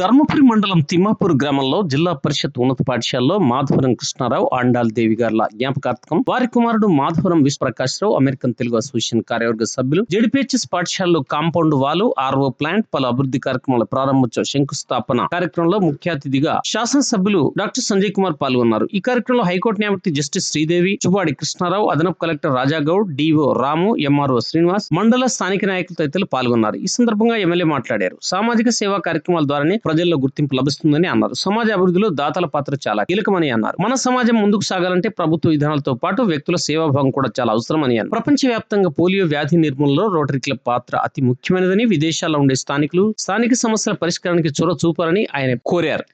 ధర్మపురి మండలం తిమ్మాపూర్ గ్రామంలో జిల్లా పరిషత్ ఉన్నత పాఠశాలలో మాధవరం కృష్ణారావు ఆండాల్ దేవి గారుల జ్ఞాపకార్థకం. వారి కుమారుడు మాధవరం విశ్వప్రకాశ్ రావు అమెరికన్ తెలుగు అసోసియేషన్ కార్యవర్గ సభ్యులు జడిపిహెచ్ఎస్ పాఠశాలలో కాంపౌండ్ వాలు ఆర్ఓ ప్లాంట్ పలు అభివృద్ధి కార్యక్రమాల ప్రారంభోత్సవ శంకుస్థాపన కార్యక్రమంలో ముఖ్య అతిథిగా శాసనసభ్యులు డాక్టర్ సంజయ్ కుమార్ పాల్గొన్నారు. ఈ కార్యక్రమంలో హైకోర్టు న్యాయమూర్తి జస్టిస్ శ్రీదేవి చుబాడి కృష్ణారావు అదనపు collector Rajagoud DO Ramu MRO Srinivas మండల స్థానిక నాయకులు తదితరులు పాల్గొన్నారు. ఈ సందర్భంగా ఎమ్మెల్యే మాట్లాడారు. సామాజిక సేవా కార్యక్రమాల ద్వారానే ప్రజల్లో గుర్తింపు లభిస్తుందని అన్నారు సమాజ అభివృద్ధిలో దాతల పాత్ర చాలా కీలకమని అన్నారు మన సమాజం ముందుకు సాగాలంటే ప్రభుత్వ విధానాలతో పాటు వ్యక్తుల సేవాభావం కూడా చాలా అవసరమని అన్నారు ప్రపంచ వ్యాప్తంగా పోలియో వ్యాధి నిర్మూలనలో రోటరీ క్లబ్ పాత్ర అతి ముఖ్యమైనదని విదేశాల్లో ఉండే స్థానికులు స్థానిక సమస్యల పరిష్కారానికి చొర చూపాలని ఆయన కోరారు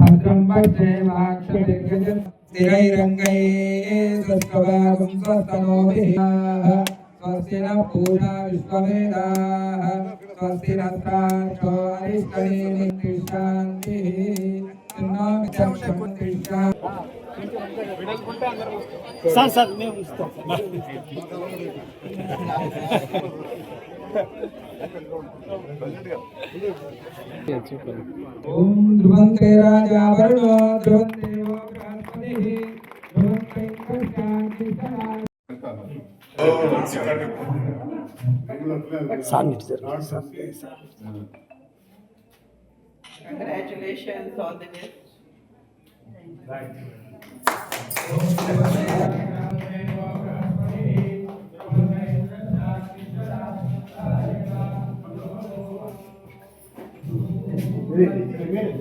భద్రం పశ్యేమాక్షభిర్గజన్ స్థిరైరంగైः స్వస్వభాగం స్వస్తనోభిः స్వస్తి నः పూషా విశ్వవేదాः స్వస్తి నస్తాక్షో అరిష్టనేమి శాంతిः చిన్నో మిత్రం కృష్ణ సార్ సార్ మేము ఇస్తాం ఓం ధ్రువంతే రాజా వరుణో ధ్రువందేవో బృహస్పతిః ధ్రువంతే శాంతి సార్ నీటి sir Congratulations, all the best. Thank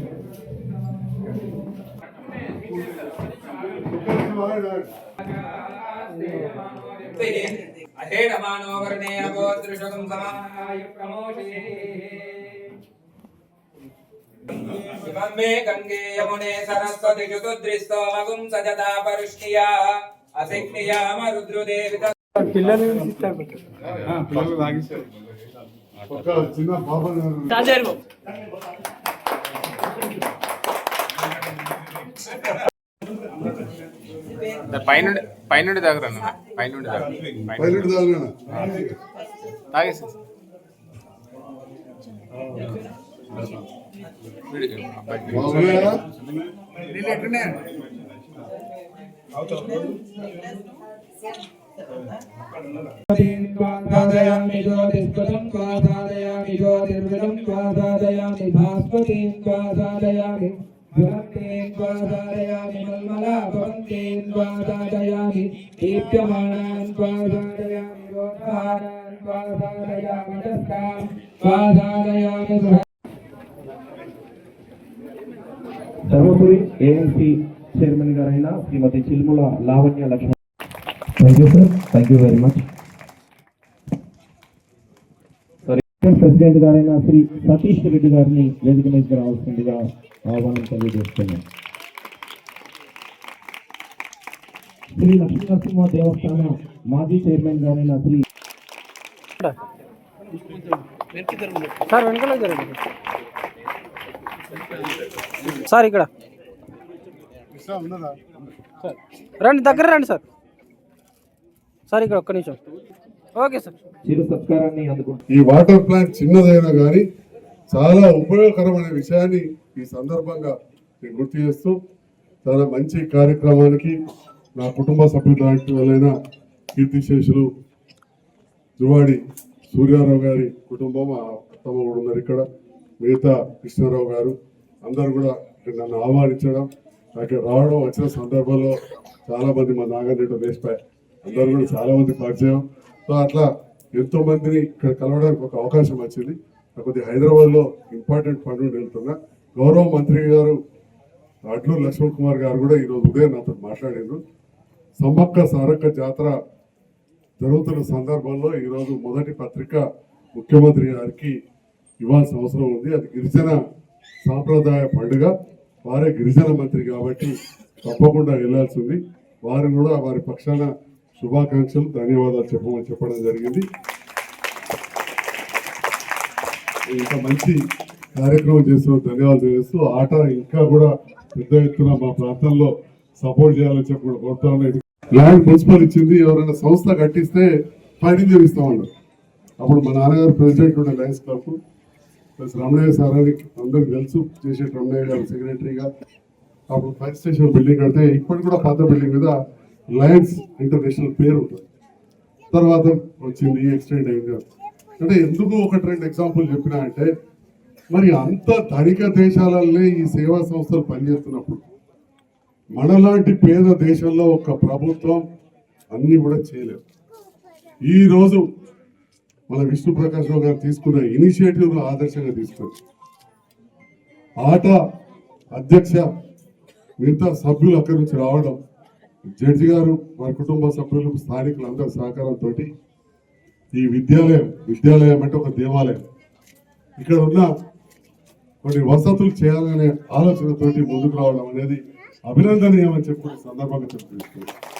you. వర్ణేన గోత్రిషకం సమాయ ప్రమోషే మే గంగే యమునే సరస్వతి చతుద్రిస్తోమగుం సజదా పరుష్ణియా అసిక్నియామ రుద్రుదేవి పిల్లలు ఇస్తారు ఒక చిన్న పాప పైనుండి పైనుండి దగ్గర అన్న పైనుండి దగ్గర పైలట్ దాగా తాగేసి బాగున్నాయా स्वाधारयामि ज्योतिष्पदं स्वाधारयामि ज्योतिर्विदं स्वाधारयामि ధర్మపురి మల్మలా చైర్మన్ గారైన Shrimati Chilmula Lavanya Laxman. Thank you sir thank you very much president గారైన శ్రీ సతీష్ రెడ్డి గారిని వేదిక మీదకి రావాల్సిందిగా ఆహ్వానం తెలియజేస్తున్నాం. శ్రీ లక్ష్మీనరసింహ దేవస్థాన మాజీ చైర్మన్ గారైన శ్రీ సార్ వెనకాల జరగండి. సార్ ఇక్కడ. రండి దగ్గర రండి సార్. సార్ ఇక్కడ ఒక్క నిమిషం. Okay sir. చిరు సత్కారాన్ని అందుకుంటున్నారు ఈ వాటర్ ప్లాంట్ చిన్నదైనా కానీ చాలా ఉపయోగకరమైన విషయాన్ని ఈ సందర్భంగా నేను గుర్తు చేస్తూ చాలా మంచి కార్యక్రమానికి నా కుటుంబ సభ్యులు లాంటి వాళ్ళైన కీర్తిశేషులు జువాడి సూర్యారావు గారి కుటుంబం అత్తమ్మ కూడా ఉన్నారు ఇక్కడ మిగతా కృష్ణారావు గారు అందరూ కూడా ఇక్కడ నన్ను ఆహ్వానించడం నాకు రావడం వచ్చిన సందర్భంలో చాలా మంది మా నాగరెడ్డి వేసిపోయారు అందరూ కూడా చాలా మంది పరిచయం. సో అట్లా ఎంతో మందిని ఇక్కడ కలవడానికి ఒక అవకాశం వచ్చింది. కాకపోతే హైదరాబాద్లో ఇంపార్టెంట్ పనులు వెళ్తున్నా గౌరవ మంత్రి గారు అడ్లూరు లక్ష్మణ్ కుమార్ గారు కూడా ఈరోజు ఉదయం నాతో మాట్లాడారు. సమ్మక్క సారక్క జాతర జరుగుతున్న సందర్భంలో ఈరోజు మొదటి పత్రిక ముఖ్యమంత్రి గారికి ఇవ్వాల్సిన అవసరం ఉంది. అది గిరిజన సాంప్రదాయ పండుగ. వారే గిరిజన మంత్రి కాబట్టి తప్పకుండా వెళ్ళాల్సింది వారు కూడా వారి పక్షాన శుభాకాంక్షలు ధన్యవాదాలు చెప్పమని చెప్పడం జరిగింది. ఇంత మంచి కార్యక్రమం చేస్తున్న ధన్యవాదాలు తెలియజేస్తూ ఆట ఇంకా కూడా పెద్ద ఎత్తున మా ప్రాంతంలో సపోర్ట్ చేయాలని చెప్పి కూడా కోరుతా ల్యాండ్ మున్సిపల్ ఇచ్చింది ఎవరైనా సంస్థ కట్టిస్తే ఫైనాన్స్ ఇస్తామన్నారు అప్పుడు మా నాన్నగారు ప్రెసిడెంట్ ఉండే Lions club plus Ramanaiah sir అని అందరికి తెలుసు చేసే రమణయ్య గారు సెక్రటరీగా. అప్పుడు ఫైర్ స్టేషన్ బిల్డింగ్ కడితే ఇప్పటికి కూడా పాత బిల్డింగ్ మీద లయన్స్ ఇంటర్నేషనల్ పేరు ఉంటుంది తర్వాత వచ్చింది ఎక్స్టెండ్ అయింది. అంటే ఎందుకు ఒకటి రెండు ఎగ్జాంపుల్ చెప్పినా అంటే మరి అంత ధనిక దేశాలనే ఈ సేవా సంస్థలు పనిచేస్తున్నప్పుడు మనలాంటి పేద దేశంలో ఒక ప్రభుత్వం అన్నీ కూడా చేయలేదు. ఈరోజు మన విష్ణు ప్రకాశ్ రావు గారు తీసుకున్న ఇనిషియేటివ్ను ఆదర్శంగా తీసుకుని ఆట అధ్యక్ష మిగతా సభ్యులు అక్కడి నుంచి రావడం జడ్జి గారు వారి కుటుంబ సభ్యులు స్థానికులందరి సహకారంతో ఈ విద్యాలయం విద్యాలయం అంటే ఒక దేవాలయం. ఇక్కడ ఉన్న కొన్ని వసతులు చేయాలనే ఆలోచనతోటి ముందుకు రావడం అనేది అభినందనీయమని చెప్పుకునే సందర్భంగా చెప్తున్నాను